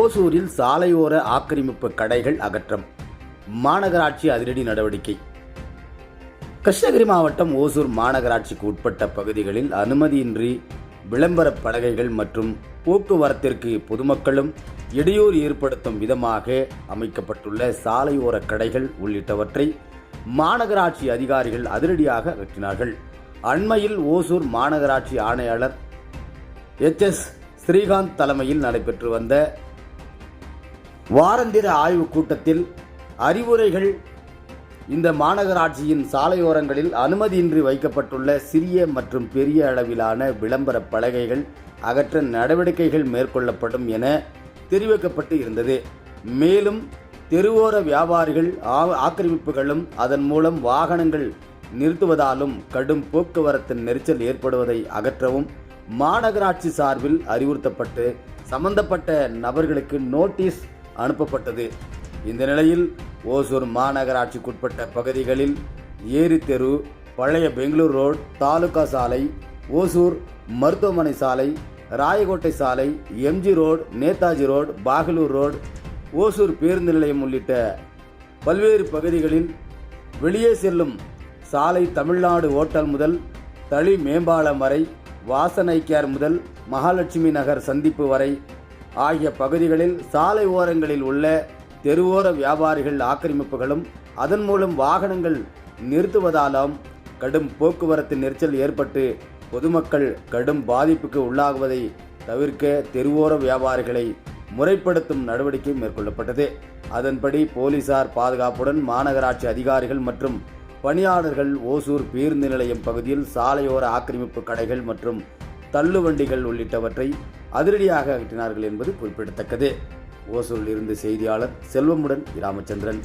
ஓசூரில் சாலையோர ஆக்கிரமிப்பு கடைகள் அகற்றம். மாநகராட்சி அதிரடி நடவடிக்கை. கிருஷ்ணகிரி மாவட்டம் ஓசூர் மாநகராட்சிக்கு உட்பட்ட பகுதிகளில் அனுமதியின்றி விளம்பர பலகைகள் மற்றும் போக்குவரத்திற்கு பொதுமக்களும் இடையூறு ஏற்படுத்தும் விதமாக அமைக்கப்பட்டுள்ள சாலையோர கடைகள் உள்ளிட்டவற்றை மாநகராட்சி அதிகாரிகள் அதிரடியாக அகற்றினார்கள் அண்மையில் ஓசூர் மாநகராட்சி ஆணையாளர் எச் எஸ் ஸ்ரீகாந்த் தலைமையில் நடைபெற்று வந்த வாரந்திர ஆய்வுக் கூட்டத்தில் அறிவுரைகள் இந்த மாநகராட்சியின் சாலையோரங்களில் அனுமதியின்றி வைக்கப்பட்டுள்ள சிறிய மற்றும் பெரிய அளவிலான விளம்பர பலகைகள் அகற்ற நடவடிக்கைகள் மேற்கொள்ளப்படும் என தெரிவிக்கப்பட்டு இருந்தது. மேலும் தெருவோர வியாபாரிகள் ஆ- ஆக்கிரமிப்புகளும் அதன் மூலம் வாகனங்கள் நிறுத்துவதாலும் கடும் போக்குவரத்து நெரிசல் ஏற்படுவதை அகற்றவும் மாநகராட்சி சார்பில் அறிவுறுத்தப்பட்டு சம்பந்தப்பட்ட நபர்களுக்கு நோட்டீஸ் அனுப்பப்பட்டது. இந்த நிலையில் ஓசூர் மாநகராட்சிக்குட்பட்ட பகுதிகளில் ஏரி தெரு பழைய பெங்களூர் ரோடு தாலுகா சாலை ஓசூர் மருத்துவமனை சாலை ராயகோட்டை சாலை MG road Netaji road Bagalur road Hosur பேருந்து நிலையம் உள்ளிட்ட பல்வேறு பகுதிகளில் வெளியே செல்லும் சாலை தமிழ்நாடு ஓட்டல் முதல் தளி மேம்பாலம் வரை வாசனைக்கார் முதல் மகாலட்சுமி நகர் சந்திப்பு வரை ஆகிய பகுதிகளில் சாலை ஓரங்களில் உள்ள தெருவோர வியாபாரிகள் ஆக்கிரமிப்புகளும் அதன் மூலம் வாகனங்கள் நிறுத்துவதாலும் கடும் போக்குவரத்து நெரிசல் ஏற்பட்டு பொதுமக்கள் கடும் பாதிப்புக்கு உள்ளாகுவதை தவிர்க்க தெருவோர வியாபாரிகளை முறைப்படுத்தும் நடவடிக்கை மேற்கொள்ளப்பட்டது. அதன்படி போலீசார் பாதுகாப்புடன் மாநகராட்சி அதிகாரிகள் மற்றும் பணியாளர்கள் ஓசூர் பேருந்து நிலையம் பகுதியில் சாலையோர ஆக்கிரமிப்பு கடைகள் மற்றும் தள்ளுவண்டிகள் உள்ளிட்டவற்றை அதிரடியாக அகற்றினார்கள் என்பது குறிப்பிடத்தக்கது. ஓசூரில் இருந்து செய்தியாளர் செல்வமுடன் ராமச்சந்திரன்